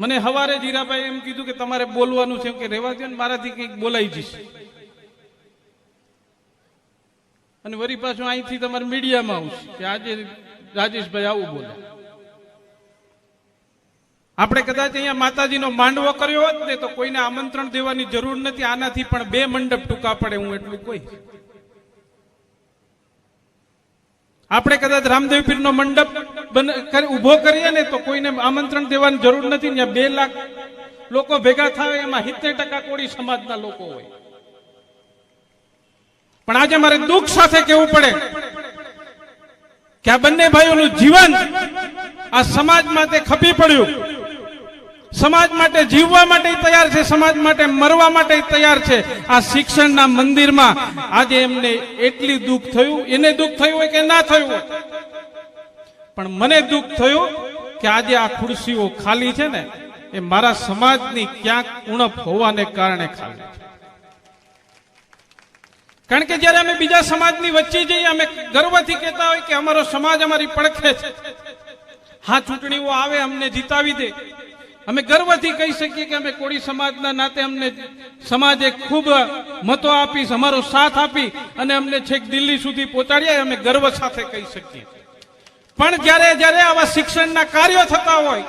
મને હવારે જીરાભાઈ એમ કીધું કે તમારે બોલવાનું છે કે રહેવા દે મારાથી કંઈક બોલાઈ જશે. અને વરી પાછું અહીંથી તમારે મીડિયામાં આવશે કે આજે રાજેશભાઈ આવું બોલે. આપણે કદાચ અહીંયા માતાજીનો માંડવો કર્યો હોત ને તો કોઈને આમંત્રણ દેવાની જરૂર નથી, આનાથી પણ બે મંડપ ટૂંકા પડે, હું એટલું કોઈ આપણે કદાચ રામદેવ પીરનો મંડપ ઊભો કરીએ ને તો કોઈને આમંત્રણ દેવાની જરૂર નથી. ત્યાં બે લાખ લોકો ભેગા થાય, એમાં સિત્તેર ટકા કોળી સમાજના લોકો હોય. પણ આજે મારે દુઃખ સાથે કહેવું પડે કે આ બંને ભાઈઓનું જીવન આ સમાજ માટે ખપી પડ્યું. સમાજ માટે જીવવા માટે તૈયાર છે, સમાજ માટે મરવા માટે તૈયાર છે. આ શિક્ષણના મંદિરમાં આજે એમને એટલી દુઃખ થયું. એને દુઃખ થયું હોય કે ના થયું હોય? પણ મને દુઃખ થયું કે આજે આ ખુરશીઓ ખાલી છે ને, એ મારા સમાજની ક્યાંક ઉણપ હોવાને કારણે ખાલી છે. કારણ કે જ્યારે અમે બીજા સમાજની વચ્ચે જઈએ, અમે ગર્વથી કહેતા હોય કે અમારો સમાજ અમારી પડખે છે. હા, ચૂંટણીઓ આવે, અમને જીતાવી દે. અમે ગર્વથી કહી શકીએ કે અમે કોળી સમાજના નાતે અમને સમાજે ખૂબ મતો આપી, અમારો સાથ આપી અને અમને છેક દિલ્હી સુધી પહોંચાડ્યા અમે ગર્વ સાથે કહી શકીએ. પણ જ્યારે જ્યારે આવા શિક્ષણના કાર્યો થતા હોય,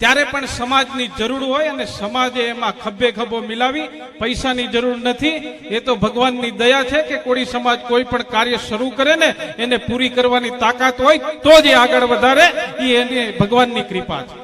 ત્યારે પણ સમાજની જરૂર હોય અને સમાજે એમાં ખભે ખભો મિલાવી, પૈસાની જરૂર નથી. એ તો ભગવાનની દયા છે કે કોળી સમાજ કોઈ પણ કાર્ય શરૂ કરે ને, એને પૂરી કરવાની તાકાત હોય, તો જ આગળ વધારે. એ એની ભગવાનની કૃપા છે.